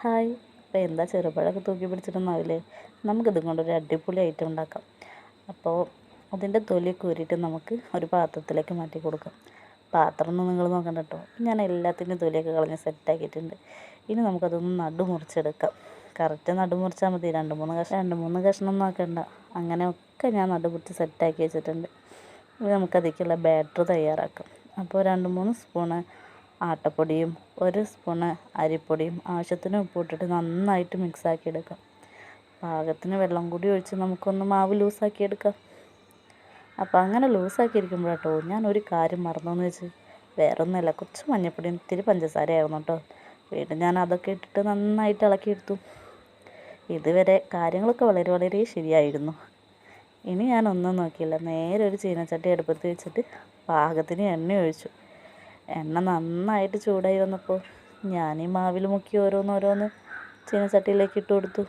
Hi. അപ്പോൾ എന്താ ചെറുപഴമൊക്കെ തൂക്കി പിടിച്ചിട്ടൊന്നാവില്ലേ നമുക്കിതും കൊണ്ടൊരു അടിപൊളി ഐറ്റം ഉണ്ടാക്കാം. അപ്പോൾ അതിന്റെ തൊലി ഊരിയിട്ട് നമുക്ക് ഒരു പാത്രത്തിലേക്ക് മാറ്റി കൊടുക്കാം. പാത്രം ഒന്നും നിങ്ങൾ നോക്കണ്ട കേട്ടോ. ഞാൻ എല്ലാത്തിന്റെയും തൊലിയൊക്കെ കളഞ്ഞ് സെറ്റാക്കിയിട്ടുണ്ട് ഇനി നമുക്കതൊന്ന് നടു മുറിച്ചെടുക്കാം കറക്റ്റ് നടു മുറിച്ചാൽ മതി. രണ്ട് മൂന്ന് കഷ്ണം. രണ്ട് മൂന്ന് കഷ്ണം നോക്കണ്ട അങ്ങനെയൊക്കെ ഞാൻ നടു മുറിച്ച് സെറ്റാക്കി വെച്ചിട്ടുണ്ട്. നമുക്കതിലേക്കുള്ള ബാറ്റർ തയ്യാറാക്കാം. അപ്പോൾ രണ്ട് മൂന്ന് സ്പൂണ് ആട്ടപ്പൊടിയും ഒരു സ്പൂണ് അരിപ്പൊടിയും ആവശ്യത്തിന് ഉപ്പിട്ടിട്ട് നന്നായിട്ട് മിക്സാക്കി എടുക്കാം പാകത്തിന് വെള്ളം കൂടി ഒഴിച്ച് നമുക്കൊന്ന് മാവ് ലൂസാക്കി എടുക്കാം അപ്പോൾ അങ്ങനെ ലൂസാക്കി ഇരിക്കുമ്പോഴാട്ടോ ഞാൻ ഒരു കാര്യം മറന്നെന്ന് വെച്ച് വേറെ ഒന്നുമില്ല കുറച്ച് മഞ്ഞപ്പൊടിയും ഇത്തിരി പഞ്ചസാരയായിരുന്നു കേട്ടോ വീണ്ടും ഞാൻ അതൊക്കെ ഇട്ടിട്ട് നന്നായിട്ട് ഇളക്കിയെടുത്തു. ഇതുവരെ കാര്യങ്ങളൊക്കെ വളരെ വളരെ ശരിയായിരുന്നു. ഇനി ഞാൻ ഒന്നും നോക്കിയില്ല നേരെ ഒരു ചീനച്ചട്ടി അടുപ്പത്ത് വെച്ചിട്ട് പാകത്തിന് എണ്ണ ഒഴിച്ചു. എണ്ണ നന്നായിട്ട് ചൂടായി വന്നപ്പോൾ ഞാൻ ഈ മാവിൽ മുക്കി ഓരോന്നോരോന്ന് ചീനച്ചട്ടിയിലേക്ക് ഇട്ട് കൊടുത്തു.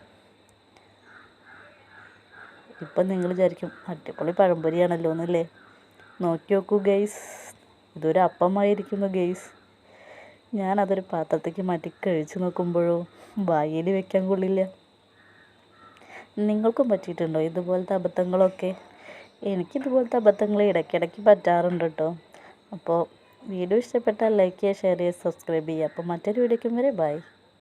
ഇപ്പം നിങ്ങൾ വിചാരിക്കും അടിപൊളി പഴംപൊരിയാണല്ലോ എന്നല്ലേ? നോക്കി നോക്കൂ ഗെയ്സ് ഇതൊരു അപ്പമായിരിക്കുന്നു ഗെയ്സ് ഞാനതൊരു പാത്രത്തേക്ക് മാറ്റി കഴിച്ചു നോക്കുമ്പോഴോ വായിൽ വെക്കാൻ കൊള്ളില്ല. നിങ്ങൾക്കും പറ്റിയിട്ടുണ്ടോ ഇതുപോലത്തെ അബദ്ധങ്ങളൊക്കെ? എനിക്കിതുപോലത്തെ അബദ്ധങ്ങൾ ഇടയ്ക്കിടയ്ക്ക് പറ്റാറുണ്ട് കേട്ടോ അപ്പോൾ വീഡിയോ ഇഷ്ടപ്പെട്ടാൽ ലൈക്ക് ചെയ്യുക ഷെയർ ചെയ്യുക സബ്സ്ക്രൈബ് ചെയ്യുക. അപ്പോൾ മറ്റൊരു വീഡിയോയ്ക്കും വരെ ബൈ